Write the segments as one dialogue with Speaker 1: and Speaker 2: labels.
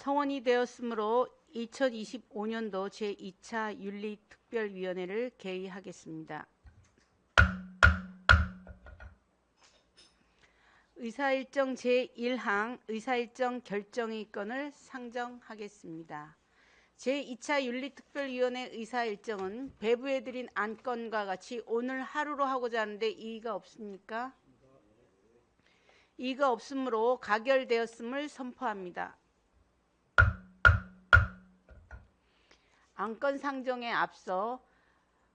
Speaker 1: 성원이 되었으므로 2025년도 제2차 윤리특별위원회를 개의하겠습니다. 의사일정 제1항 의사일정 결정의 건을 상정하겠습니다. 제2차 윤리특별위원회 의사일정은 배부해 드린 안건과 같이 오늘 하루로 하고자 하는데 이의가 없습니까? 이의가 없으므로 가결되었음을 선포합니다. 안건 상정에 앞서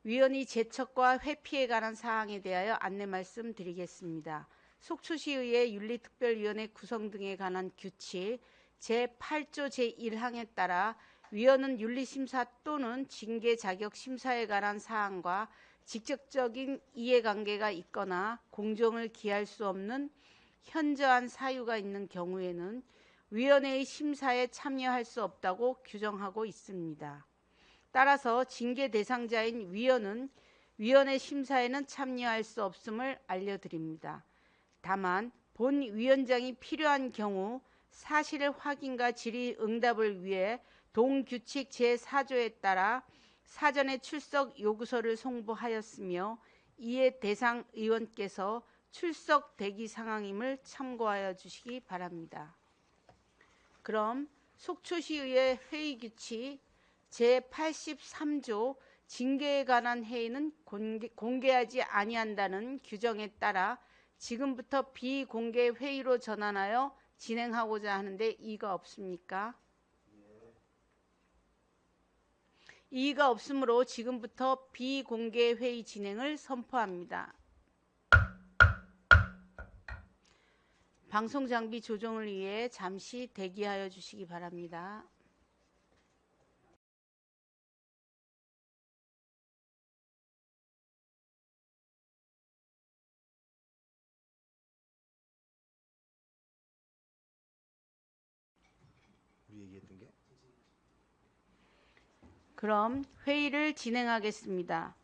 Speaker 1: 위원이 제척과 회피에 관한 사항에 대하여 안내 말씀드리겠습니다. 속초시의회 윤리특별위원회 구성 등에 관한 규칙 제8조 제1항에 따라 위원은 윤리심사 또는 징계 자격 심사에 관한 사항과 직접적인 이해관계가 있거나 공정을 기할 수 없는 현저한 사유가 있는 경우에는 위원회의 심사에 참여할 수 없다고 규정하고 있습니다. 따라서 징계 대상자인 위원은 위원회 심사에는 참여할 수 없음을 알려드립니다. 다만 본 위원장이 필요한 경우 사실의 확인과 질의 응답을 위해 동규칙 제4조에 따라 사전에 출석 요구서를 송부하였으며 이에 대상 의원께서 출석 대기 상황임을 참고하여 주시기 바랍니다. 그럼 속초시의회 회의 규칙 제83조 징계에 관한 회의는 공개, 공개 하지 아니한다는 규정에 따라 지금부터 비공개 회의로 전환하여 진행하고자 하는데 이의가 없습니까? 이의가 없으므로 지금부터 비공개 회의 진행을 선포합니다. 방송 장비 조정을 위해 잠시 대기하여 주시기 바랍니다. 그럼 회의를 진행하겠습니다.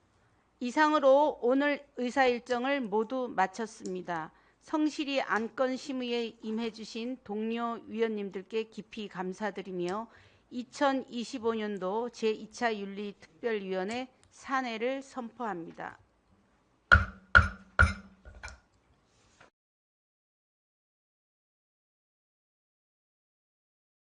Speaker 1: 이상으로 오늘 의사 일정을 모두 마쳤습니다. 성실히 안건 심의에 임해주신 동료 위원님들께 깊이 감사드리며 2025년도 제2차 윤리특별위원회 산회를 선포합니다.